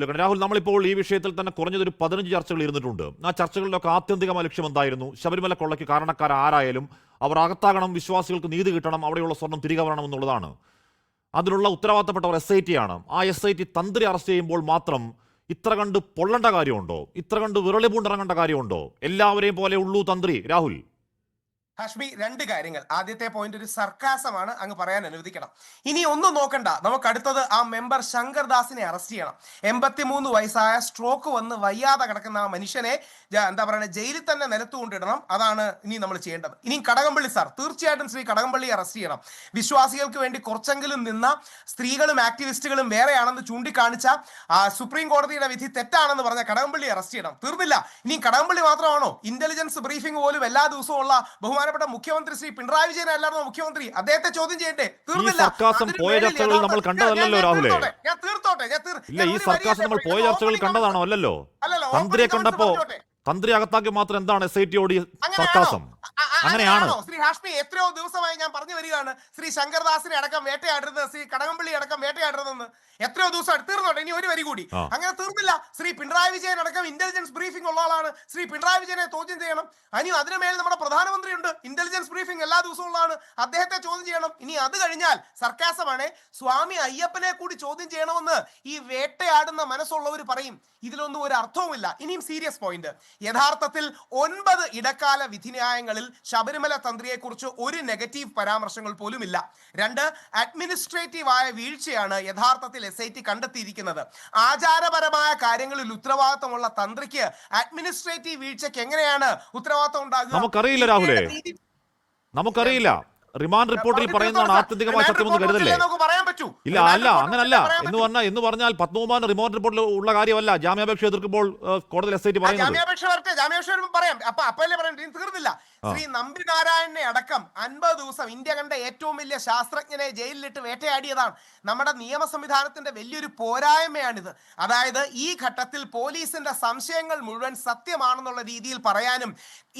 രാഹുൽ, രാഹുൽ നമ്മളിപ്പോൾ ഈ വിഷയത്തിൽ തന്നെ കുറഞ്ഞതൊരു പതിനഞ്ച് ചർച്ചകൾ ഇരുന്നിട്ടുണ്ട്. ആ ചർച്ചകളിലൊക്കെ ആത്യന്തികമായ ലക്ഷ്യം എന്തായിരുന്നു? ശബരിമല കൊള്ളയ്ക്ക് കാരണക്കാർ ആരായാലും അവർ അകത്താകണം വിശ്വാസികൾക്ക് നീതി കിട്ടണം അവിടെയുള്ള സ്വർണം തിരികെ വരണം എന്നുള്ളതാണ് അതിനുള്ള ഉത്തരവാദിത്തപ്പെട്ടവർ എസ് ഐ ടി ആണ്. ആ എസ് ഐ ടി തന്ത്രി അറസ്റ്റ് ചെയ്യുമ്പോൾ മാത്രം ഇത്ര കണ്ട് പൊള്ളേണ്ട കാര്യമുണ്ടോ? ഇത്ര കണ്ട് വിരളി പൂണ്ടിറങ്ങേണ്ട കാര്യമുണ്ടോ? എല്ലാവരെയും പോലെ ഉള്ളൂ തന്ത്രി രാഹുൽ. ഹാഷ്മി രണ്ട് കാര്യങ്ങൾ. ആദ്യത്തെ പോയിന്റ് ഒരു സർക്കാസമാണ്. അങ്ങ് പറയാൻ അനുവദിക്കണം. ഇനി ഒന്നും നോക്കണ്ട. നമുക്ക് അടുത്തത് ആ മെമ്പർ ശങ്കർ ദാസിനെ അറസ്റ്റ് ചെയ്യണം. എൺപത്തിമൂന്ന് വയസ്സായ സ്ട്രോക്ക് വന്ന് വയ്യാതെ കിടക്കുന്ന ആ മനുഷ്യനെ എന്താ പറയുക ജയിലിൽ തന്നെ നിലത്തുകൊണ്ടിടണം. അതാണ് ഇനി നമ്മൾ ചെയ്യേണ്ടത്. ഇനി കടകംപള്ളി സാർ തീർച്ചയായിട്ടും ശ്രീ കടകംപള്ളി അറസ്റ്റ് ചെയ്യണം. വിശ്വാസികൾക്ക് വേണ്ടി കുറച്ചെങ്കിലും നിന്ന സ്ത്രീകളും ആക്ടിവിസ്റ്റുകളും വേറെയാണെന്ന് ചൂണ്ടിക്കാണിച്ച ആ സുപ്രീം കോടതിയുടെ വിധി തെറ്റാണെന്ന് പറഞ്ഞ കടകംപള്ളി അറസ്റ്റ് ചെയ്യണം. തീർന്നില്ല. ഇനി കടകംപള്ളി മാത്രമാണോ? ഇന്റലിജൻസ് ബ്രീഫിംഗ് പോലും എല്ലാ ദിവസവും ഉള്ള ബഹുമാനപ്പെട്ട മുഖ്യമന്ത്രി ശ്രീ പിണറായി വിജയൻ അല്ലായിരുന്നോ മുഖ്യമന്ത്രി? അദ്ദേഹത്തെ ചോദ്യം ചെയ്യണ്ടേ? തീർന്നില്ല. പോയ ചർച്ചകൾ നമ്മൾ കണ്ടതല്ലോ രാഹുലെ. ഞാൻ. തീർത്തോട്ടെ, ഞാൻ ഇല്ല ഈ സർക്കാസ് നമ്മൾ. പോയ ചർച്ചകൾ കണ്ടതാണോ? അല്ലല്ലോ. തന്ത്രിയെ കണ്ടപ്പോ തന്ത്രി അകത്താക്കി മാത്രം എന്താണ് എസ് ഐ ടി ഓടി സർക്കാസം? അങ്ങനെയാണ്? ശ്രീ ഹാഷ്മി എത്രയോ ദിവസമായി ഞാൻ പറഞ്ഞു വരികയാണ്. ശ്രീ ശങ്കർദാസിനെ അടക്കം വേട്ടയാടരുത് ശ്രീ കടകംപള്ളി അടക്കം വേട്ടയാടരുതെന്ന് എത്രയോ ദിവസം തീർന്നോട്ടെ ഇനി ഒരു വരി കൂടി. അങ്ങനെ തീർന്നില്ല. ശ്രീ പിണറായി വിജയൻ അടക്കം ഇന്റലിജൻസ് ബ്രീഫിംഗ് ഉള്ള ആളാണ്. ശ്രീ പിണറായി വിജയനെ ചോദ്യം ചെയ്യണം. ഇനി അതിനു മേൽ നമ്മുടെ പ്രധാനമന്ത്രി ഉണ്ട് ഇന്റലിജൻസ് ബ്രീഫിംഗ് എല്ലാ ദിവസവും ഉള്ളതാണ് അദ്ദേഹത്തെ ചോദ്യം ചെയ്യണം. ഇനി അത് കഴിഞ്ഞാൽ സർക്കാസമാണ് സ്വാമി അയ്യപ്പനെ കൂടി ചോദ്യം ചെയ്യണമെന്ന് ഈ വേട്ടയാടുന്ന മനസ്സുള്ളവർ പറയും. ഇതിലൊന്നും ഒരു അർത്ഥവുമില്ല. ഇനിയും സീരിയസ് പോയിന്റ് യഥാർത്ഥത്തിൽ ഒൻപത് ഇടക്കാല വിധിന്യായങ്ങളിൽ ശബരിമല തന്ത്രിയെക്കുറിച്ച് ഒരു നെഗറ്റീവ് പരാമർശങ്ങൾ പോലുമില്ല. രണ്ട് അഡ്മിനിസ്ട്രേറ്റീവ് ആയ വീഴ്ചയാണ് യഥാർത്ഥത്തിൽ എസ് ഐ ടി കണ്ടെത്തിയിരിക്കുന്നത്. ആചാരപരമായ കാര്യങ്ങളിൽ ഉത്തരവാദിത്തമുള്ള തന്ത്രിക്ക് അഡ്മിനിസ്ട്രേറ്റീവ് വീഴ്ചയ്ക്ക് എങ്ങനെയാണ് ഉത്തരവാദിത്തം ഉണ്ടാകുക? നമുക്കറിയില്ല രാഹുലേ. നമുക്കറിയില്ല. റിമാൻഡ് റിപ്പോർട്ടിൽ പറയുന്നതാണ്. ആത്യന്തികമായ സത്യമെന്ന് കരുതല്ലേ? ഇല്ല അല്ല അങ്ങനല്ല. എന്ന് പറഞ്ഞാൽ എന്ന് പറഞ്ഞാൽ പത്മകുമാറിന്റെ റിമാൻഡ് റിപ്പോർട്ടിൽ ഉള്ള കാര്യമല്ല. ജാമ്യാപേക്ഷ എതിർക്കുമ്പോൾ കോടതി എസ് ഐ ടി പറയുന്നത്. ജാമ്യാപേക്ഷ പറയാം. അപ്പൊ അപ്പല്ലേ പറയാം തീർന്നില്ല. ശ്രീ നമ്പി നാരായണനെ അടക്കം അൻപത് ദിവസം ഇന്ത്യ കണ്ട ഏറ്റവും വലിയ ശാസ്ത്രജ്ഞനെ ജയിലിലിട്ട് വേട്ടയാടിയതാണ്. നമ്മുടെ നിയമ സംവിധാനത്തിന്റെ വലിയൊരു പോരായ്മയാണിത്. അതായത് ഈ ഘട്ടത്തിൽ പോലീസിന്റെ സംശയങ്ങൾ മുഴുവൻ സത്യമാണെന്നുള്ള രീതിയിൽ പറയാനും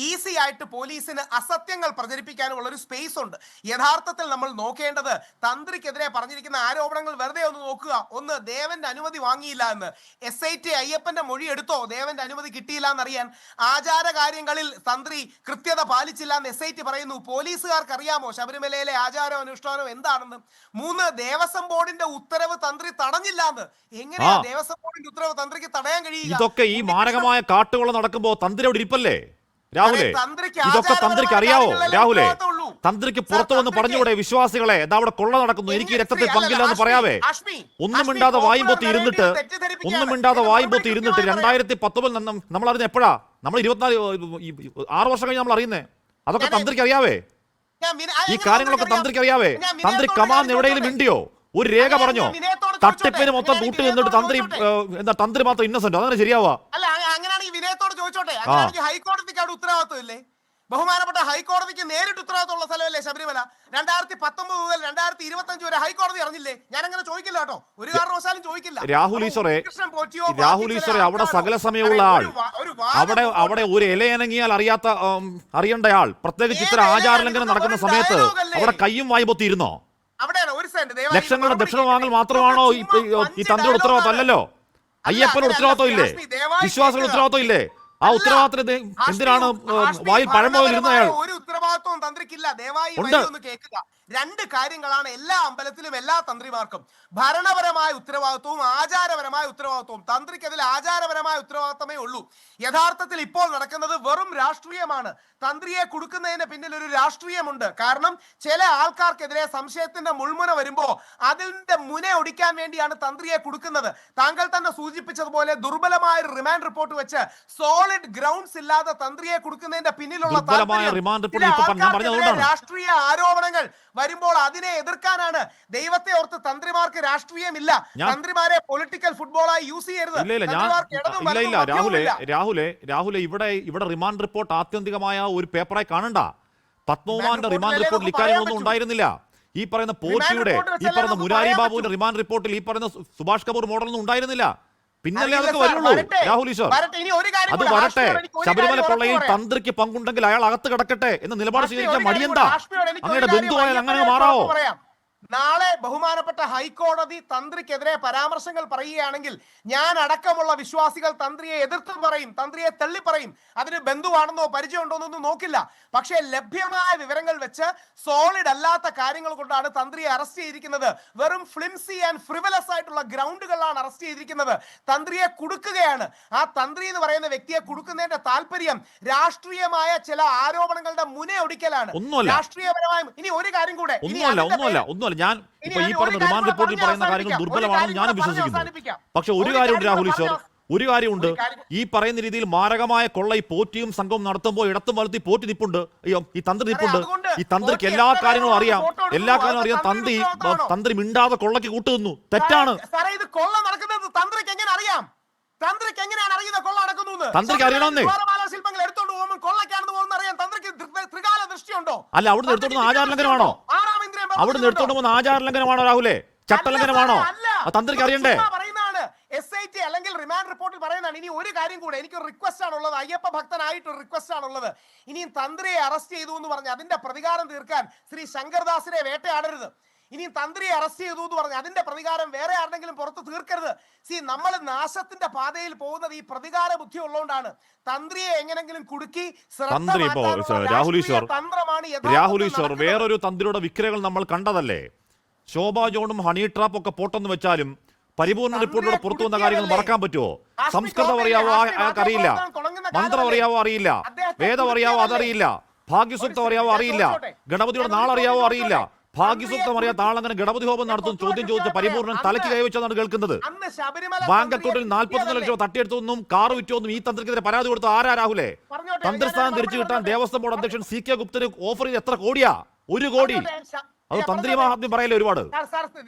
ഈസി ആയിട്ട് പോലീസിന് അസത്യങ്ങൾ പ്രചരിപ്പിക്കാനും ഉള്ള ഒരു സ്പേസ് ഉണ്ട്. യഥാർത്ഥത്തിൽ നമ്മൾ നോക്കേണ്ടത് തന്ത്രിക്കെതിരെ പറഞ്ഞിരിക്കുന്ന ആരോപണങ്ങൾ വെറുതെ ഒന്ന് നോക്കുക. ഒന്ന് ദേവന്റെ അനുമതി വാങ്ങിയില്ല എന്ന്. എസ് ഐ ടി അയ്യപ്പന്റെ മൊഴി എടുത്തോ? ദേവന്റെ അനുമതി കിട്ടിയില്ല എന്നറിയാൻ. ആചാര കാര്യങ്ങളിൽ തന്ത്രി കൃത്യത പാലിച്ചില്ല എന്ന് എസ് ഐ ടി പറയുന്നു. പോലീസുകാർക്ക് അറിയാമോ ശബരിമലയിലെ ആചാരവും അനുഷ്ഠാനവും എന്താണെന്ന്? മൂന്ന് ദേവസ്വം ബോർഡിന്റെ ഉത്തരവ് തന്ത്രി തടഞ്ഞില്ല എന്ന്. എങ്ങനെയാ ദേവസ്വം ബോർഡിന്റെ ഉത്തരവ് തന്ത്രിക്ക് തടയാൻ കഴിയില്ല? ഇതൊക്കെ ഈ മാരകമായ കാട്ടുകൊള്ള നടക്കുമ്പോ തന്ത്രി അവിടെ ഇരിപ്പല്ലേ? രാഹുലേ ഇതൊക്കെ തന്ത്രിക്ക് അറിയാവോ? രാഹുലേ തന്ത്രിക്ക് പുറത്തു വന്ന് പറഞ്ഞുകൂടെ വിശ്വാസികളെ? എന്താ അവിടെ കൊള്ള നടക്കുന്നു. എനിക്ക് രക്തത്തിൽ പങ്കില്ല എന്ന് പറയാവേ. ഒന്നും മിണ്ടാതെ വായും പൊത്തി ഇരുന്നിട്ട് ഒന്നും മിണ്ടാതെ വായും പൊത്തി ഇരുന്നിട്ട് രണ്ടായിരത്തി പത്തൊമ്പതിൽ നമ്മൾ അറിഞ്ഞ എപ്പോഴാ? നമ്മൾ ഇരുപത്തിനാല് ആറ് വർഷം കഴിഞ്ഞ് നമ്മൾ അറിയുന്നേ. അതൊക്കെ തന്ത്രിക്ക് അറിയാവേ. ഈ കാര്യങ്ങളൊക്കെ തന്ത്രിക്ക് അറിയാവേ. തന്ത്രി കമാന്ന് എവിടെയെങ്കിലും മിണ്ടിയോ? ഒരു രേഖ പറഞ്ഞോ? തട്ടിപ്പിന് മൊത്തം കൂട്ടി നിന്നിട്ട് തന്ത്രി എന്താ തന്ത്രി മാത്രം ഇന്നസെന്റ് അതങ്ങനെ ശരിയാവാ? അല്ല അങ്ങ- അങ്ങനെയാണെങ്കിൽ വിനയത്തോട് ചോദിച്ചോട്ടെ? ഹൈക്കോടതിക്ക് അവിടെ ഉത്തരവാദിത്വം ഇല്ലേ? ബഹുമാനപ്പെട്ട ഹൈക്കോടതിക്ക് നേരിട്ട് ഉത്തരവാദിത്തമുള്ള സ്ഥലമല്ലേ ശബരിമല? രണ്ടായിരത്തി പത്തൊമ്പത് മുതൽ രണ്ടായിരത്തി ഇരുപത്തി അഞ്ച് വരെ ഹൈക്കോടതി അറിഞ്ഞില്ലേ? ഞാൻ അങ്ങനെ ചോദിക്കില്ല കേട്ടോ. ഒരു കാരണവശാലും ചോദിക്കില്ല. രാഹുൽ ഈശ്വറെ, രാഹുൽ ഈശ്വറെ അവിടെ സകല സമയമുള്ള ആൾ. അവിടെ അവിടെ ഒരു ഇലയനങ്ങിയാൽ അറിയാത്ത അറിയേണ്ട ആൾ. പ്രത്യേകിച്ച് ഇത്ര ആചാരലംഘനം നടക്കുന്ന സമയത്ത്? അവിടെ കയ്യും വായി പൊത്തി ഇരുന്നോ? അവിടെയാണ്? ഒരു സെന്റ് ദയവായി ലക്ഷങ്ങളുടെ ദക്ഷിണ വാങ്ങൽ മാത്രമാണോ ഈ തന്ത്രിയുടെ ഉത്തരവാദിത്തം അല്ലല്ലോ? അയ്യപ്പൻ അയ്യപ്പന് ഉത്തരവാദിത്തം ഇല്ലേ? വിശ്വാസികളുടെ ഉത്തരവാദിത്തം ഇല്ലേ? ആ ഉത്തരവാദിത്തം എന്തിനാണ് വായിൽ പഴമോയിൽ ഇരുന്ന അയാൾ ഒരു ഉത്തരവാദിത്വം തന്ത്രിക്കില്ല. ദയവായി ഒന്ന് കേൾക്കുക. രണ്ട് കാര്യങ്ങളാണ് എല്ലാ അമ്പലത്തിലും എല്ലാ തന്ത്രിമാർക്കും. ഭരണപരമായ ഉത്തരവാദിത്വവും ആചാരപരമായ ഉത്തരവാദിത്വവും. തന്ത്രിക്ക് അതിൽ ആചാരപരമായ ഉത്തരവാദിത്തമേ ഉള്ളൂ. യഥാർത്ഥത്തിൽ ഇപ്പോൾ നടക്കുന്നത് വെറും രാഷ്ട്രീയമാണ്. തന്ത്രിയെ കൊടുക്കുന്നതിന് പിന്നിൽ ഒരു രാഷ്ട്രീയമുണ്ട്. കാരണം ചില ആൾക്കാർക്കെതിരെ സംശയത്തിന്റെ മുൾമുന വരുമ്പോൾ അതിന്റെ മുന ഒടിക്കാൻ വേണ്ടിയാണ് തന്ത്രിയെ കൊടുക്കുന്നത്. താങ്കൾ തന്നെ സൂചിപ്പിച്ചതുപോലെ ദുർബലമായ റിമാൻഡ് റിപ്പോർട്ട് വെച്ച് സോളിഡ് ഗ്രൗണ്ട്സ് ഇല്ലാതെ തന്ത്രിയെ കൊടുക്കുന്നതിന്റെ പിന്നിലുള്ള രാഷ്ട്രീയ ആരോപണങ്ങൾ വരുമ്പോൾ അതിനെ എതിർക്കാനാണ്. ദൈവത്തെ ഓർത്ത് തന്ത്രിമാർക്ക് രാഷ്ട്രീയമില്ല. തന്ത്രിമാരെ പൊളിറ്റിക്കൽ ഫുട്ബോളായി യൂസ് ചെയ്യരുത്. ഇല്ല ഇല്ല രാഹുലെ. രാഹുലെ രാഹുലെ ഇവിടെ ഇവിടെ റിമാൻഡ് റിപ്പോർട്ട് ആത്യന്തികമായ ഒരു പേപ്പറായി കാണണ്ട. പത്മകുമാറിന്റെ റിമാൻഡ് റിപ്പോർട്ടിൽ ഇക്കാര്യങ്ങളൊന്നും ഉണ്ടായിരുന്നില്ല. ഈ പറയുന്ന പോറ്റിയുടെ ഈ പറയുന്ന മുരാരി ബാബുവിന്റെ റിമാൻഡ് റിപ്പോർട്ടിൽ ഈ പറയുന്ന സുഭാഷ് കപൂർ മോഡലൊന്നും ഉണ്ടായിരുന്നില്ല. പിന്നല്ലേ അതൊക്കെ വരുള്ളൂ. രാഹുൽ ഈശ്വർ അത് വരട്ടെ. ശബരിമല പ്രളയിൽ കൊള്ളയിൽ തന്ത്രിക്ക് പങ്കുണ്ടെങ്കിൽ അയാൾ അകത്ത് കിടക്കട്ടെ എന്ന നിലപാട് സ്വീകരിക്കാൻ മടിയന്താ അങ്ങയുടെ ബന്ധുവായാൽ അങ്ങനെ മാറാവോ. നാളെ ബഹുമാനപ്പെട്ട ഹൈക്കോടതി തന്ത്രിക്കെതിരെ പരാമർശങ്ങൾ പറയുകയാണെങ്കിൽ ഞാൻ അടക്കമുള്ള വിശ്വാസികൾ തന്ത്രിയെ എതിർത്ത് പറയും തന്ത്രിയെ തള്ളി പറയും അതിന് ബന്ധുവാണെന്നോ പരിചയമുണ്ടോ എന്നൊന്നും നോക്കില്ല. പക്ഷേ ലഭ്യമായ വിവരങ്ങൾ വെച്ച് സോളിഡ് അല്ലാത്ത കാര്യങ്ങൾ കൊണ്ടാണ് തന്ത്രിയെ അറസ്റ്റ് ചെയ്തിരിക്കുന്നത്. വെറും ഫ്ലിംസി ആൻഡ് ഫ്രിവലസ് ആയിട്ടുള്ള ഗ്രൗണ്ടുകളിലാണ് അറസ്റ്റ് ചെയ്തിരിക്കുന്നത്. തന്ത്രിയെ കുടുക്കുകയാണ്. ആ തന്ത്രി എന്ന് പറയുന്ന വ്യക്തിയെ കുടുക്കുന്നതിന്റെ താല്പര്യം രാഷ്ട്രീയമായ ചില ആരോപണങ്ങളുടെ മുനയൊടിക്കലാണ്. രാഷ്ട്രീയപരമായ ഇനി ഒരു കാര്യം കൂടെ. ഒന്നുമല്ല. ഒന്നുമല്ല. ഞാൻ ഇപ്പൊ ഈ പറഞ്ഞ റിമാൻഡ് റിപ്പോർട്ടിൽ പറയുന്ന കാര്യങ്ങൾ ദുർബലമാണെന്ന് ഞാൻ ഞാനും വിശ്വസിക്കുന്നു. പക്ഷെ ഒരു കാര്യമുണ്ട് കാര്യം രാഹുൽ ഈശ്വർ. ഒരു കാര്യമുണ്ട്. ഈ പറയുന്ന രീതിയിൽ മാരകമായ കൊള്ളൈ ഈ പോറ്റിയും സംഘവും നടത്തുമ്പോൾ ഇടത്തും വലത്തി പോറ്റി നിപ്പുണ്ട്. അയ്യോ ഈ തന്ത്രി നിപ്പുണ്ട്. ഈ തന്ത്രിക്ക് എല്ലാ കാര്യങ്ങളും അറിയാം. എല്ലാ കാര്യങ്ങളും അറിയാം. തന്ത്രി തന്ത്രി മിണ്ടാതെ കൊള്ളയ്ക്ക് കൂട്ടുന്നു തെറ്റാണ്. തന്ത്രിക്ക് എങ്ങനെ അറിയാം? തന്ത്രിക്ക് എങ്ങനെയാണ് അറിയുന്നത് കൊള്ള നടക്കുന്നു? തന്ത്രിക്ക് അറിയണമെന്നേ. ദ്വാരപാല ശില്പങ്ങൾ എടുത്തോണ്ട് പോകുമ്പോൾ കൊള്ളക്കാണെന്ന് പോകുന്ന അറിയാം. തന്ത്രിക്ക് ത്രി- ത്രികാല ദൃഷ്ടിയുണ്ടോ? അല്ല അവിടുന്ന് എടുത്തോണ്ട് ആചാരലംഘനമാണോ ആറാം നിർത്തോണ്ട് പോകുന്ന ആചാരലംഘനമാണോ രാഹുലെ? ചട്ടലംഘനമാണോ തന്ത്രിക്ക് അറിയണ്ടേ? എസ് ഐ ടി അല്ലെങ്കിൽ റിമാൻഡ് റിപ്പോർട്ടിൽ പറയുന്നതാണ്. ഇനി ഒരു കാര്യം കൂടെ എനിക്ക് റിക്വസ്റ്റ് ആണുള്ളത്. അയ്യപ്പ ഭക്തനായിട്ട് ഒരു റിക്വസ്റ്റ് ആണുള്ളത്. ഇനിയും തന്ത്രിയെ അറസ്റ്റ് ചെയ്തു എന്ന് പറഞ്ഞ് അതിന്റെ പ്രതികാരം തീർക്കാൻ ശ്രീ ശങ്കർദാസിനെ വേട്ടയാടരുത്. ഇനിയും തന്ത്രിയെ അറസ്റ്റ് ചെയ്തു എന്ന് പറഞ്ഞു. അതിന്റെ പ്രതികാരം വേറെ ആരുടെങ്കിലും പുറത്ത് തീർക്കരുത്. സി നമ്മൾ നാശത്തിന്റെ പാതയിൽ പോകുന്നത് ഈ പ്രതികാര ബുദ്ധി ഉള്ളതുകൊണ്ടാണ്. തന്ത്രിയെ എങ്ങനെങ്കിലും കുടുക്കി തന്ത്രി ഇപ്പോ, രാഹുൽ ഈശ്വർ, രാഹുൽ ഈശ്വർ വേറൊരു തന്ത്രിയുടെ വിക്രയങ്ങൾ നമ്മൾ കണ്ടതല്ലേ? ശോഭാ ജോണും ഹണി ട്രാപ്പ് ഒക്കെ പോട്ടെന്ന് വെച്ചാലും പരിപൂർണ റിപ്പോർട്ടിലൂടെ പുറത്തു വന്ന കാര്യങ്ങൾ മറക്കാൻ പറ്റുമോ സംസ്കൃതം അറിയാവോ? അയാൾക്ക് അറിയില്ല. മന്ത്രം അറിയാവോ? അറിയില്ല. വേദം അറിയാവോ? അതറിയില്ല. ഭാഗ്യസൂക്തം അറിയാവോ? അറിയില്ല. ഗണപതിയുടെ നാളറിയാവോ? അറിയില്ല. ചോദിച്ചോട്ടെ. ഭാഗ്യസൂക്തം ആളങ്ങനെ ഗണപതി ഹോമം നടത്തും ചോദ്യം ചോദിച്ച പരിപൂർണം തലയ്ക്ക് കൈവച്ചാണ് കേൾക്കുന്നത് ബാങ്ക് അക്കൗണ്ടിൽ നാൽപ്പത്തൊന്ന് ലക്ഷം? തട്ടിയെടുത്തൊന്നും കാർ വിറ്റൊന്നും ഈ തന്ത്രിക്കെതിരെ പരാതി കൊടുത്ത ആരാ രാഹുലെ തന്ത്രസ്ഥാനം തിരിച്ചു കിട്ടാൻ ദേവസ്വം ബോർഡ് അധ്യക്ഷൻ സി കെ ഗുപ്തന് ഓഫർ ചെയ്ത് എത്ര കോടിയാ ഒരു കോടി അത് തന്ത്രി. മഹാത്മ്യം പറയല്ലേ ഒരുപാട്?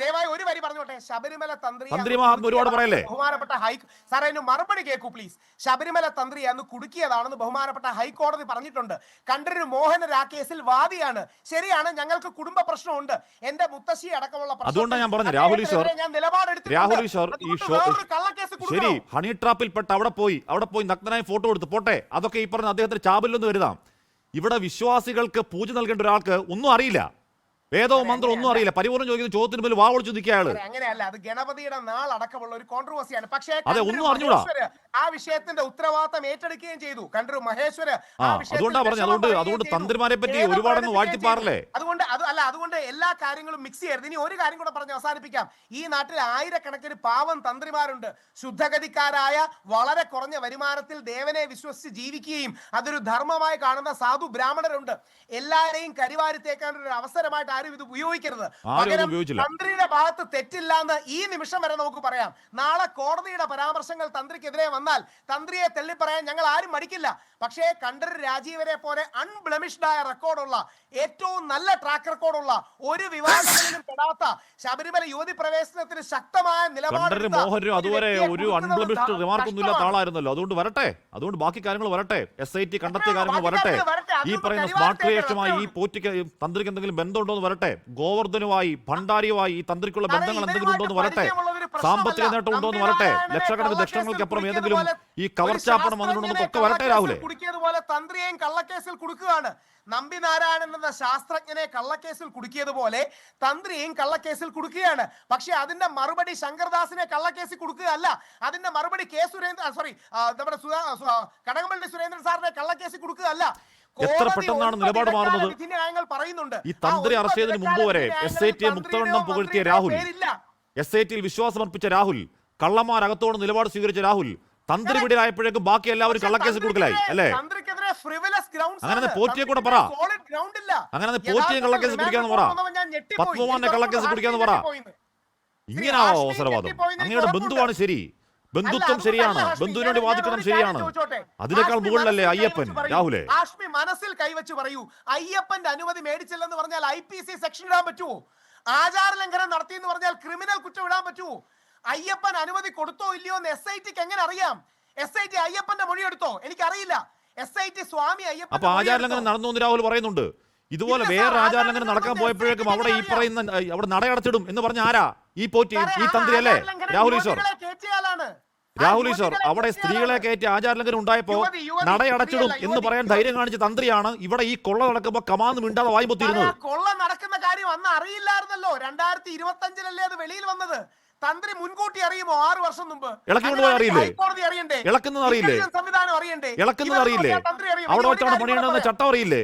ദയവായി ഒരു വരി പറഞ്ഞോട്ടെ. ശബരിമല തന്ത്രി തന്ത്രി മഹാത്മ്യം ഒരുപാട് പറയല്ലേ? ബഹുമാനപ്പെട്ട ഹൈ സാർ അതിന് മറുപടി കേൾക്കൂ പ്ലീസ് ശബരിമല തന്ത്രി അന്ന് കുടുക്കിയതാണെന്ന് ബഹുമാനപ്പെട്ട ഹൈക്കോടതി പറഞ്ഞിട്ടുണ്ട്. കണ്ടൊരു മോഹനർ ആ കേസിൽ വാദിയാണ്. ശരിയാണ് ഞങ്ങൾക്ക് കുടുംബ പ്രശ്നമുണ്ട്. എന്റെ മുത്തശ്ശി അടക്കമുള്ള അതുകൊണ്ടാണ് ഞാൻ പറഞ്ഞത്, രാഹുൽ ഈശ്വർ, ഞാൻ നിലപാടെടുത്തിട്ടുണ്ട്. രാഹുൽ ഈശ്വർ ഈ ഷോ ശരി ഹണി ഹണി ട്രാപ്പിൽപ്പെട്ട് അവിടെ പോയി. അവിടെ പോയി നഗ്നനായി ഫോട്ടോ എടുത്ത്. പോട്ടെ അതൊക്കെ ഈ പറഞ്ഞ അദ്ദേഹത്തിന് ചാബില്ലെന്ന് കരുതാം. ഇവിടെ വിശ്വാസികൾക്ക് പൂജ നൽകേണ്ട ഒരാൾക്ക് ഒന്നും അറിയില്ല. വേദവും മന്ത്രം ഒന്നും അറിയില്ല. പരിപൂർണം ചോദിക്കുന്ന ചോദ്യത്തിന് പോലും വാവോട് ചോദിക്കുകയാണ് നിൽക്കുക അയാൾ അങ്ങനെയല്ല. അത് ഗണപതിയുടെ നാൾ അടക്കമുള്ള ഒരു കോൺട്രവേഴ്സിയാണ് പക്ഷേ അതെ, ഒന്നും അറിഞ്ഞൂടാ. ആ വിഷയത്തിന്റെ ഉത്തരവാദിത്തം ഏറ്റെടുക്കുകയും ചെയ്തു. കണ്ടു മഹേശ്വര അതുകൊണ്ടാ പറഞ്ഞു അതുകൊണ്ട് അതുകൊണ്ട് തന്ത്രിമാരെ പറ്റി ഒരുപാടൊന്നും വാഴ്ത്തിപ്പാറല്ലേ? അതുകൊണ്ട് അത് അല്ല അതുകൊണ്ട് എല്ലാ കാര്യങ്ങളും മിക്സ് ചെയ്യരുത്. ഇനി ഒരു കാര്യം കൂടെ പറഞ്ഞ് അവസാനിപ്പിക്കാം. ഈ നാട്ടിൽ ആയിരക്കണക്കിന് പാവം തന്ത്രിമാരുണ്ട്. ശുദ്ധഗതിക്കാരായ വളരെ കുറഞ്ഞ വരുമാനത്തിൽ ദേവനെ വിശ്വസിച്ച് ജീവിക്കുകയും അതൊരു ധർമ്മമായി കാണുന്ന സാധു ബ്രാഹ്മണരുണ്ട്. എല്ലാരെയും കരിവാരിത്തേക്കാൻ ഒരു അവസരമായിട്ട് ആരും ഇത് ഉപയോഗിക്കരുത്. പകരം തന്ത്രിയുടെ ഭാഗത്ത് തെറ്റില്ല എന്ന് ഈ നിമിഷം വരെ നമുക്ക് പറയാം. നാളെ കോടതിയുടെ പരാമർശങ്ങൾ തന്ത്രിക്കെതിരെ വന്നാൽ തന്ത്രിയെ തള്ളിപ്പറയാൻ ഞങ്ങൾ ആരും മടിക്കില്ല. പക്ഷേ കണ്ടർ രാജീവരെ പോലെ അൺബ്ലമിഷ്ഡായ ആയ റെക്കോർഡുള്ള ഏറ്റവും നല്ല ട്രാക്ക് റെക്കോർഡുള്ള ഒരു വിവാദങ്ങളിലും പെടാത്ത ശബരിമല യുവതി പ്രവേശനത്തിന് ശക്തമായ നിലപാട് അതുവരെ ഒരു അൺബ്ലമിഷ്ഡ്. അതുകൊണ്ട് വരട്ടെ. അതുകൊണ്ട് ബാക്കി കാര്യങ്ങൾ വരട്ടെ. എസ് ഐ ടി കണ്ടെത്തിയ കാര്യങ്ങൾ വരട്ടെ. ഈ പറയുന്ന സ്മാർട്ട്. ക്രിയേഷനുമായി ഈ പോറ്റിക്ക് തന്ത്രിക്ക് എന്തെങ്കിലും ബന്ധമുണ്ടോ എന്ന് വരട്ടെ. ഗോവർദ്ധനുമായി ഭണ്ഡാരിയുമായി ഈ തന്ത്രിക്കുള്ള ബന്ധങ്ങൾ എന്തെങ്കിലും ഉണ്ടോ എന്ന് വരട്ടെ. സാമ്പത്തിക നേട്ടം ഉണ്ടോ എന്ന് വരട്ടെ. ലക്ഷക്കണക്കിന് കള്ളക്കേസിൽ ദക്ഷങ്ങൾക്കപ്പുറം ഏതെങ്കിലും ഈ കവർച്ചാപ്പണം വന്നിട്ടുണ്ടോ ഒക്കെ വരട്ടെ രാഹുലെ കുടുക്കിയതുപോലെ തന്ത്രിയെയും കള്ളക്കേസിൽ കുടുക്കുകയാണ്. നമ്പി നാരായണൻ എന്ന ശാസ്ത്രജ്ഞനെ കള്ളക്കേസിൽ കുടുക്കിയതുപോലെ തന്ത്രിയെയും കള്ളക്കേസിൽ കുടുക്കുകയാണ്. പക്ഷെ അതിന്റെ മറുപടി ശങ്കർദാസിനെ കള്ളക്കേസിൽ കൊടുക്കുകയല്ല. അതിന്റെ മറുപടി കെ സുരേന്ദ്ര സോറി നമ്മുടെ കടകംപള്ളി സുരേന്ദ്രൻ സാറിനെ കള്ളക്കേസിൽ കൊടുക്കുകയല്ല. എത്ര പെട്ടെന്നാണ് നിലപാട് മാറുന്നത്? ഈ തന്ത്രി അറസ്റ്റ് ചെയ്തതിന് മുമ്പ് വരെ എസ് ഐ ടിയെ മുക്തവണ്ണം പുകഴ്ത്തിയ രാഹുൽ. എസ് ഐ ടിയിൽ വിശ്വാസമർപ്പിച്ച രാഹുൽ കള്ളന്മാരകത്തോട് നിലപാട് സ്വീകരിച്ച രാഹുൽ തന്ത്രി പിടിയിലായപ്പോഴേക്കും ബാക്കി എല്ലാവരും കള്ളക്കേസ് കൊടുക്കലായി അല്ലേ അങ്ങനെ. പോറ്റിയെ കൂടെ പറ. അങ്ങനെ പോറ്റിയെ കള്ളക്കേസ് കുടിക്കാന്ന് പറ. പത്മവാന്റെ കള്ളക്കേസ് കുടിക്കാന്ന് പറ. ഇങ്ങനെയാണോ അവസരവാദം അങ്ങയുടെ ബന്ധുവാണ് ശരി ബന്ധുത്വം ശരിയാണ്. ബന്ധുവിനോട് വാദിക്കണം ശരിയാണ്. അതിനേക്കാൾ മുകളിലല്ലേ അയ്യപ്പൻ. രാഹുലെ? ആഷ്മി മനസ്സിൽ കൈവച്ച് പറയൂ. അയ്യപ്പന്റെ അനുമതി മേടിച്ചില്ലെന്ന് പറഞ്ഞാൽ ഐ പി സി സെക്ഷൻ ഇടാൻ പറ്റുമോ? ആചാര ലംഘനം നടത്തി എന്ന് പറഞ്ഞാൽ ക്രിമിനൽ കുറ്റം ഇടാൻ പറ്റുമോ? അയ്യപ്പൻ അനുമതി കൊടുത്തോ ഇല്ലയോ എന്ന് എസ് ഐ ടിക്ക് എങ്ങനെ അറിയാം? എസ് ഐ ടി അയ്യപ്പന്റെ മൊഴി എടുത്തോ? എനിക്കറിയില്ല. S I T Swami Ayyappan അപ്പൊ ആചാരലംഘനം നടന്നു എന്ന് രാഹുൽ പറയുന്നുണ്ട്. ഇതുപോലെ വേറെ ആചാര ആചാരലംഘനം നടക്കാൻ പോയപ്പോഴേക്കും അവിടെ ഈ പറയുന്ന അവിടെ നടയടച്ചിടും എന്ന് പറഞ്ഞ ആരാ? ഈ പോറ്റി ഈ തന്ത്രി അല്ലേ? രാഹുൽ ഈശ്വർ. രാഹുൽ ഈശ്വർ അവിടെ സ്ത്രീകളെ. കയറ്റി ആചാരലംഘനം ഉണ്ടായപ്പോ നടയടച്ചിടും എന്ന് പറയാൻ. ധൈര്യം കാണിച്ച തന്ത്രിയാണ് ഇവിടെ ഈ കൊള്ള നടക്കുമ്പോ കമാന്ന് മിണ്ടാതെ വായി സാറേ, പൊത്തിയിരുന്നത് കൊള്ള നടക്കുന്ന കാര്യം അന്ന് അറിയില്ലായിരുന്നല്ലോ രണ്ടായിരത്തി ഇരുപത്തി അഞ്ചിലല്ലേ അത് വെളിയിൽ വന്നത് തന്ത്രി മുൻകൂട്ടി അറിയുമോ ആറ് വർഷം മുമ്പ് ഇളക്കുന്നത് അറിയില്ലേ? അറിയണ്ടേ ഇളക്കുന്നത് അറിയില്ലേ? സംവിധാനം അറിയണ്ടേ ഇളക്കുന്നത് അറിയില്ലേ. അവിടെ വെച്ചാണ് കാര്യം പണിയേണ്ടതെന്ന് ചട്ടം അറിയില്ലേ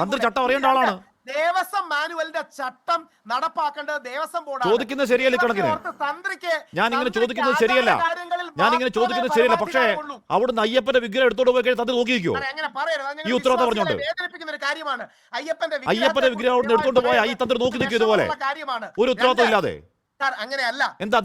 തന്ത്രി. ചട്ടം അറിയേണ്ട ആളാണ്. ദേവസ്വം മാനുവലിന്റെ ചട്ടം നടപ്പാക്കേണ്ടത് ദേവസ്വം ബോർഡാണ്. ചോദിക്കുന്നത് ശരിയല്ല കണക്കിന്? തന്ത്രിക്ക് ഞാൻ ഇങ്ങനെ ചോദിക്കുന്നത് ശരിയല്ല. ഞാൻ ഇങ്ങനെ ചോദിക്കുന്നത് ശരിയല്ല. പക്ഷേ അവിടുന്ന് അയ്യപ്പന്റെ വിഗ്രഹം എടുത്തോണ്ട് പോയി കഴിഞ്ഞാൽ. അത് ഞങ്ങൾ ഈ ഉത്തരവാദിത്തം പറഞ്ഞോണ്ട്. അയ്യപ്പന്റെ അയ്യപ്പന്റെ വിഗ്രഹം അവിടുന്ന് എടുത്തോണ്ട് പോയാൽ ഈ തന്ത്രി നോക്കി നിൽക്കും ഇതുപോലെ? ഒരു ഉത്തരവാദിത്തം ഇല്ലാതെ. സാർ അങ്ങനെയല്ല. എന്താ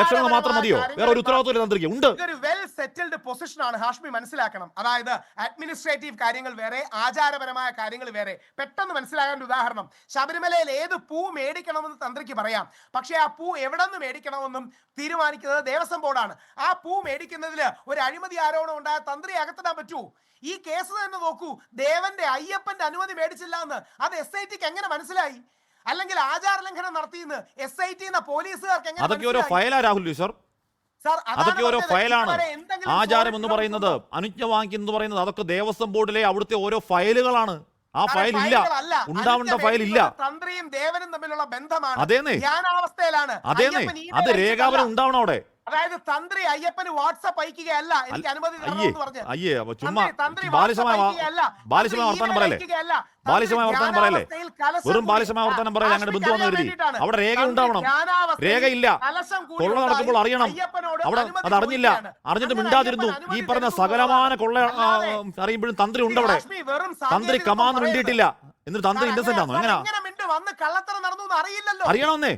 ലക്ഷണങ്ങൾ മാത്രം മതിയോ? വേറെ ഒരു ഉത്തരവാദിത്വം തന്ത്രിക്ക്. ഉണ്ട്. ഇതൊരു വെൽ സെറ്റിൽഡ് പൊസിഷൻ ആണ് ഹാഷ്മി മനസ്സിലാക്കണം. അതായത് അഡ്മിനിസ്ട്രേറ്റീവ് കാര്യങ്ങൾ വേറെ ആചാരപരമായ കാര്യങ്ങൾ വേറെ. പെട്ടെന്ന് മനസ്സിലാകാൻ ഉദാഹരണം. ശബരിമലയിൽ ഏത് പൂ മേടിക്കണമെന്ന് തന്ത്രിക്ക് പറയാം. പക്ഷേ ആ പൂ എവിടെ നിന്ന് മേടിക്കണമെന്നും തീരുമാനിക്കുന്നത് ദേവസ്വം ബോർഡാണ്. ആ പൂ മേടിക്കുന്നതിൽ ഒരു അഴിമതി ആരോപണം ഉണ്ടായ തന്ത്രി അകത്തിടാൻ പറ്റൂ. ഈ കേസ് തന്നെ നോക്കൂ. ദേവന്റെ അയ്യപ്പന്റെ അനുമതി മേടിച്ചില്ല എന്ന്. അത് എസ് ഐ ടിക്ക് എങ്ങനെ മനസ്സിലായി? അല്ലെങ്കിൽ ആചാര ലംഘനം നടത്തിയെന്ന് എസ് ഐ ടി എന്ന പോലീസുകാർക്ക് എങ്ങനെ അതൊക്കെ ഓരോ ഫയലാ രാഹുൽ ഈശ്വർ. സാർ, അതൊക്കെ ഓരോ ഫയലാണ്. ആചാരം എന്ന് പറയുന്നത്? അനുജ്ഞ വാങ്ങിക്കുന്നത് പറയുന്നത് അതൊക്കെ ദേവസ്വം ബോർഡിലെ അവിടുത്തെ ഓരോ ഫയലുകളാണ്. ആ ഫയൽ ഇല്ല. ഉണ്ടാവേണ്ട ഫയൽ ഇല്ല തന്ത്രിയും ദേവനും തമ്മിലുള്ള ബന്ധമാണ്. അതേന്നേ. അതേന്നേ. അത് രേഖാപരം ഉണ്ടാവണം അവിടെ. അതായത് തന്ത്രി അയ്യപ്പന് വാട്സപ്പ് അയക്കുകയല്ല. എനിക്ക് അനുമതി തരണമെന്ന് പറഞ്ഞു. അയ്യേ ചുമ്മാ തന്ത്രി- ബാലിശമായ ബാലിശമായ വർത്തമാനം പറയല്ലേ? ബാലിശമായ വർത്തമാനം പറയല്ലേ? വെറും ബാലിശമായ വർത്തമാനം പറയല്ലേ? അങ്ങനെ ബന്ധു ബന്ധുവെന്ന് കരുതി. അവിടെ രേഖ ഉണ്ടാവണം. രേഖയില്ല. കൊള്ള നടക്കുമ്പോൾ അറിയണം. അവിടെ അത് അറിഞ്ഞില്ല. അറിഞ്ഞിട്ട് മിണ്ടാതിരുന്നു. ഈ പറഞ്ഞ സകലമാന കൊള്ള അറിയുമ്പോഴും തന്ത്രി ഉണ്ട് അവിടെ. തന്ത്രി കമാന്ന്. മിണ്ടിയിട്ടില്ല. എന്നിട്ട് തന്ത്രി ഇന്നസെന്റ് ആണോ എങ്ങനാ? വന്ന് കള്ളത്തരം നടന്നു അറിയില്ലല്ലോ. അറിയണമെന്നേ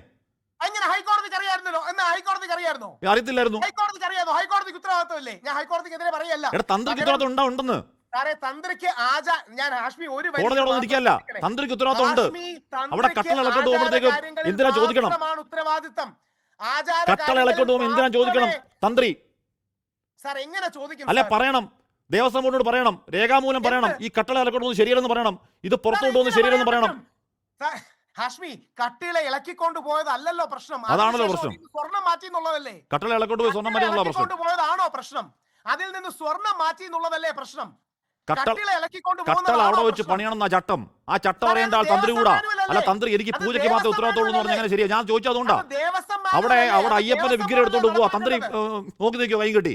അങ്ങനെ ഹൈക്കോടതിക്ക് അറിയായിരുന്നല്ലോ എന്നാ ഹൈക്കോടതിക്ക് അറിയായിരുന്നോ അറിയത്തില്ലായിരുന്നു. ഹൈക്കോടതിക്ക് അറിയാമോ ഹൈക്കോടതിക്ക് ഉത്തരവാദിത്തമില്ലേ ഞാൻ ഹൈക്കോടതിക്ക് എതിരെ പറയല്ല തന്ത്രിക്ക് ഉത്തരവാദിത്തം ഉണ്ടാ ഉണ്ടെന്ന് സാറേ തന്ത്രിക്ക് ആചാ ഞാൻ ഹാഷ്മി ഒരു ഇരിക്കല്ല തന്ത്രിക്ക് ഉത്തരവാദിത്തം ഉണ്ട്. അവിടെ കട്ടള ഇളക്കൊണ്ട് പോകുമ്പോഴത്തേക്കും എന്തിനാ ചോദിക്കണം? ഉത്തരവാദിത്തം ആചാര കട്ടള ഇളക്കൊണ്ട് പോകുമ്പോൾ എന്തിനാ ചോദിക്കണം? തന്ത്രി. സാർ എങ്ങനെ ചോദിക്കും അല്ല പറയണം. ദേവസ്വം ബോർഡിനോട് പറയണം. രേഖാമൂലം പറയണം. ഈ കട്ടള ഇളക്കൊണ്ട് പോകുന്നത് ശരിയല്ലെന്ന് പറയണം. ഇത് പുറത്തു പോകുന്നത് കൊണ്ടുപോകുന്നത് ശരിയല്ലെന്ന് പറയണം. ഹാഷ്മി കട്ടിളെ ഇളക്കിക്കൊണ്ട് പോയതല്ലോ പ്രശ്നം. അതാണല്ലോ പ്രശ്നം. സ്വർണം മാറ്റി എന്നുള്ളതല്ലേ? കട്ടിളെ ഇളക്കൊണ്ട് പോയി സ്വർണം മാറ്റി പ്രശ്നം. പോയതാണോ പ്രശ്നം? അതിൽ നിന്ന് സ്വർണം മാറ്റി എന്നുള്ളതല്ലേ പ്രശ്നം? കട്ട കട്ടിള അവിടെ വെച്ച്? പണിയണം ചട്ടം. ആ ചട്ടം അറിയേണ്ട ആൾ തന്ത്രി കൂടാ. അല്ല? തന്ത്രി എനിക്ക് പൂജയ്ക്ക് മാത്രമേ ഉത്തരവാദിത്തമുള്ളൂ എന്ന് പറഞ്ഞാൽ? അങ്ങനെ ശരിയാ. ഞാൻ ചോദിച്ചത് അതുകൊണ്ടാ. അത് ദേവസ്വം അവിടെ അവിടെ അയ്യപ്പന്റെ വിഗ്രഹം എടുത്തോണ്ട് പോവാ. തന്ത്രി നോക്കി നിൽക്കുക കൈ കെട്ടി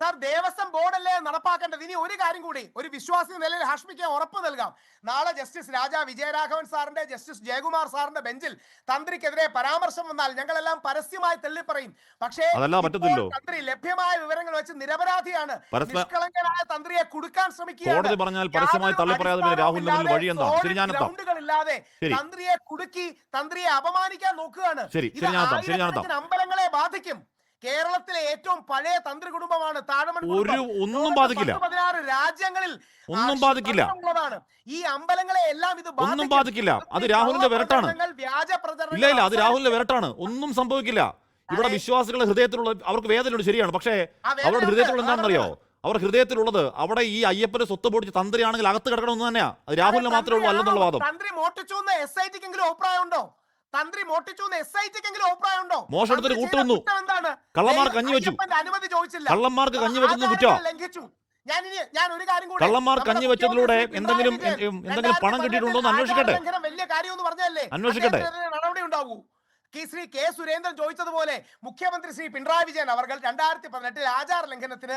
സാർ ദേവസ്വം ബോർഡല്ലേ നടപ്പാക്കേണ്ടത്? ഇനി ഒരു കാര്യം കൂടി ഒരു വിശ്വാസി നിലയിൽ ഹാഷ്മിക്ക് ഉറപ്പ് നൽകാം. നാളെ ജസ്റ്റിസ് രാജ വിജയരാഘവൻ സാറിന്റെ ജസ്റ്റിസ് ജയകുമാർ സാറിന്റെ ബെഞ്ചിൽ തന്ത്രിക്കെതിരെ പരാമർശം വന്നാൽ ഞങ്ങളെല്ലാം പരസ്യമായി തള്ളിപ്പറയും പക്ഷേ തന്ത്രി ലഭ്യമായ വിവരങ്ങൾ വെച്ച് നിരപരാധിയാണ്. നിഷ്കളങ്കനായ തന്ത്രിയെ കുടുക്കാൻ ശ്രമിക്കുകയാണ്. തന്ത്രിയെ കുടുക്കി തന്ത്രിയെ അപമാനിക്കാൻ നോക്കുകയാണ്. അമ്പലങ്ങളെ ബാധിക്കും. കേരളത്തിലെ ഏറ്റവും പഴയ തന്ത്രി കുടുംബമാണ് താഴമൺ ഒരു ഒന്നും ബാധിക്കില്ല. പതിനാറ് രാജ്യങ്ങളിൽ ഒന്നും ബാധിക്കില്ല. ഈ അമ്പലങ്ങളെ എല്ലാം ഇത് ഒന്നും ബാധിക്കില്ല. അത് രാഹുലിന്റെ വിരട്ടാണ്. ഇല്ല ഇല്ല അത് രാഹുലിന്റെ വിരട്ടാണ്. ഒന്നും സംഭവിക്കില്ല. ഇവിടെ വിശ്വാസികളെ വിശ്വാസികളുടെ ഹൃദയത്തിലുള്ള അവർക്ക് വേദനയുണ്ട് ശരിയാണ്. പക്ഷേ അവരുടെ. ഹൃദയത്തിലുള്ള എന്താണെന്നറിയോ? അവർ ഹൃദയത്തിലുള്ളത് അവിടെ ഈ അയ്യപ്പന്റെ സ്വത്ത് പൊടിച്ച് തന്ത്രിയാണെങ്കിൽ അകത്ത് കിടക്കണമെന്ന് തന്നെയാ. അത് രാഹുലിന് മാത്രമേ ഉള്ളൂ അല്ലെന്നുള്ള വാദം. തന്ത്രി മോട്ടിച്ചു എസ് ഐ ടിക്കെങ്കിലും അഭിപ്രായം ഉണ്ടോ തന്ത്രി മോട്ടിച്ചു എസ് ഐ ടിക്കെങ്കിലും അഭിപ്രായം ഉണ്ടോ. ചെയ്ത കുറ്റം എന്താണ്? കള്ളന്മാർക്ക് കഞ്ഞി വെച്ചു. അനുമതി ചോദിച്ചില്ല. കള്ളന്മാർക്ക് കഞ്ഞി വെക്കുന്ന ആചാരങ്ങൾ ലംഘിച്ചു. കള്ളന്മാർ കഞ്ഞി വെച്ചതിലൂടെ എന്തെങ്കിലും എന്തെങ്കിലും പണം കിട്ടിയിട്ടുണ്ടോ എന്ന് അന്വേഷിക്കട്ടെ. വലിയ കാര്യം എന്ന് പറഞ്ഞല്ലേ അന്വേഷിക്കട്ടെ. നടപടി ഉണ്ടാകൂ. കെ ശ്രീ കെ സുരേന്ദ്രൻ ചോദിച്ചതുപോലെ മുഖ്യമന്ത്രി ശ്രീ പിണറായി വിജയൻ അവർ രണ്ടായിരത്തി പതിനെട്ടിൽ ആചാര ലംഘനത്തിന്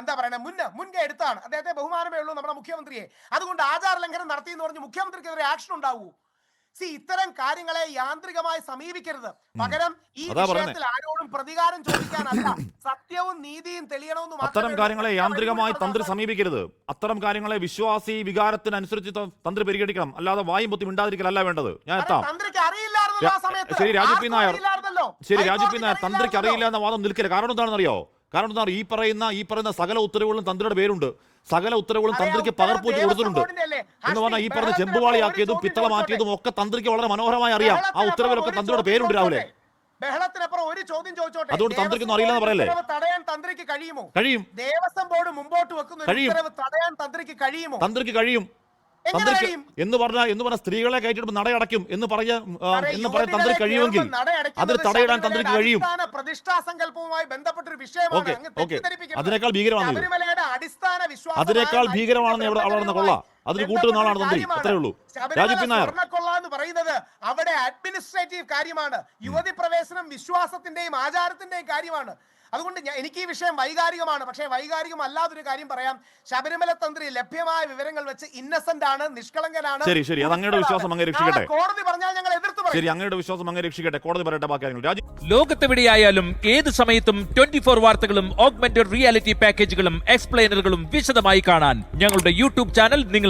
എന്താ പറയുക മുന്ന മുൻകൈ എടുത്താണ്. അദ്ദേഹത്തെ ബഹുമാനമേ ഉള്ളൂ നമ്മുടെ മുഖ്യമന്ത്രിയെ. അതുകൊണ്ട് ആചാര ലംഘനം നടത്തി എന്ന് പറഞ്ഞ് മുഖ്യമന്ത്രിക്കെതിരെ ആക്ഷൻ ഉണ്ടാവൂ. സി ഇത്തരം കാര്യങ്ങളെ യാന്ത്രികമായി സമീപിക്കരുത്. പകരം ഈ വിഷയത്തിൽ ആരോടും പ്രതികാരം ചോദിക്കാനല്ല. സത്യവും നീതിയും തെളിയണമെന്ന് അത്തരം കാര്യങ്ങളെ യാന്ത്രികമായി തന്ത്രി സമീപിക്കരുത്. അത്തരം കാര്യങ്ങളെ വിശ്വാസി വികാരത്തിനനുസരിച്ച് തന്ത്രി പരിഗണിക്കണം. അല്ലാതെ വായും പൊത്തി മിണ്ടാതിരിക്കലല്ല വേണ്ടത്. ഞാൻ എത്താം. തന്ത്രിക്ക് അറിയില്ലായിരുന്നു. ശരി, രാജു പി. നായർ. ശരി രാജു പി നായർ തന്ത്രിക്ക് അറിയില്ല എന്ന വാദം നിൽക്കരുത് കാരണം എന്താണെന്ന് അറിയോ കാരണം എന്താണ് ഈ പറയുന്ന ഈ പറയുന്ന സകല ഉത്തരവുകളും തന്ത്രിയുടെ പേരുണ്ട്. സകല ഉത്തരവുകളും തന്ത്രിക്ക് പകർപ്പൂച്ച് കൊടുത്തിട്ടുണ്ട്? എന്ന് പറഞ്ഞാൽ ഈ പറഞ്ഞ ചെമ്പുവാളിയാക്കിയതും പിത്തള മാറ്റിയതും ഒക്കെ തന്ത്രിക്ക് വളരെ മനോഹരമായി അറിയാം. ആ ഉത്തരവിലൊക്കെ തന്ത്രിയുടെ പേരുണ്ട് രാവിലെ. ബഹളത്തിനപ്പുറം ഒരു ചോദ്യം ചോദിച്ചോട്ടെ? അതുകൊണ്ട് തന്ത്രിക്കൊന്നും അറിയില്ലെന്ന് പറയല്ലേ? തടയാൻ തന്ത്രിക്ക് കഴിയുമോ? കഴിയും. ദേവസ്വം ബോർഡ് മുമ്പോട്ട് വെക്കുന്ന. തടയാൻ തന്ത്രിക്ക് കഴിയുമോ? തന്ത്രിക്ക് കഴിയും. കഴിയും? എന്ന് പറഞ്ഞ എന്ന് പറഞ്ഞ സ്ത്രീകളെ കയറ്റിടുമ്പോൾ നടയടയ്ക്കും എന്ന് പറയാ എന്ന് പറയാൻ തന്ത്രി കഴിയുമെങ്കിൽ അതിൽ അതിന് തടയിടാൻ തന്ത്രി തന്ത്രിക്ക് കഴിയും. പ്രതിഷ്ഠാ സങ്കല്പവുമായി ബന്ധപ്പെട്ട ഒരു വിഷയമാണ് ഓക്കെ അങ്ങ് അതിനേക്കാൾ ഭീകരമാണ് അതിനേക്കാൾ ഭീകരമാണെന്ന് അവിടെ അവിടെ നിന്ന് കൊള്ള. അതിന് കൂട്ടുന്ന ആളാണ് തന്ത്രി അത്രേ ഉള്ളൂ. രാജീവ് നായർ. എന്ന് പറയുന്നത് അവിടെ അഡ്മിനിസ്ട്രേറ്റീവ് കാര്യമാണ്. യുവതി പ്രവേശനം വിശ്വാസത്തിന്റെയും ആചാരത്തിന്റെയും കാര്യമാണ്. അതുകൊണ്ട് എനിക്ക് ഈ വിഷയം വൈകാരികമാണ്. പക്ഷേ വൈകാരികം അല്ലാതൊരു കാര്യം പറയാം. ശബരിമല തന്ത്രി ലഭ്യമായ വിവരങ്ങൾ വെച്ച് ഇന്നസെന്റ് ആണ് നിഷ്കളങ്കനാണ് ശരി, ശരി. അത് അങ്ങയുടെ വിശ്വാസം അങ്ങ് രക്ഷിക്കട്ടെ. കോടതി പറഞ്ഞാൽ ഞങ്ങൾ എതിർത്ത് പറയും. ശരി അങ്ങയുടെ വിശ്വാസം അങ്ങനെ രക്ഷിക്കട്ടെ കോടതി പറയട്ടെ ബാക്കി ലോകത്തെവിടെയായാലും ഏത് സമയത്തും ട്വന്റി ഫോർ വാർത്തകളും ഓഗ്മെന്റഡ് റിയാലിറ്റി പാക്കേജുകളും എക്സ്പ്ലെയിനറുകളും വിശദമായി കാണാൻ ഞങ്ങളുടെ യൂട്യൂബ് ചാനൽ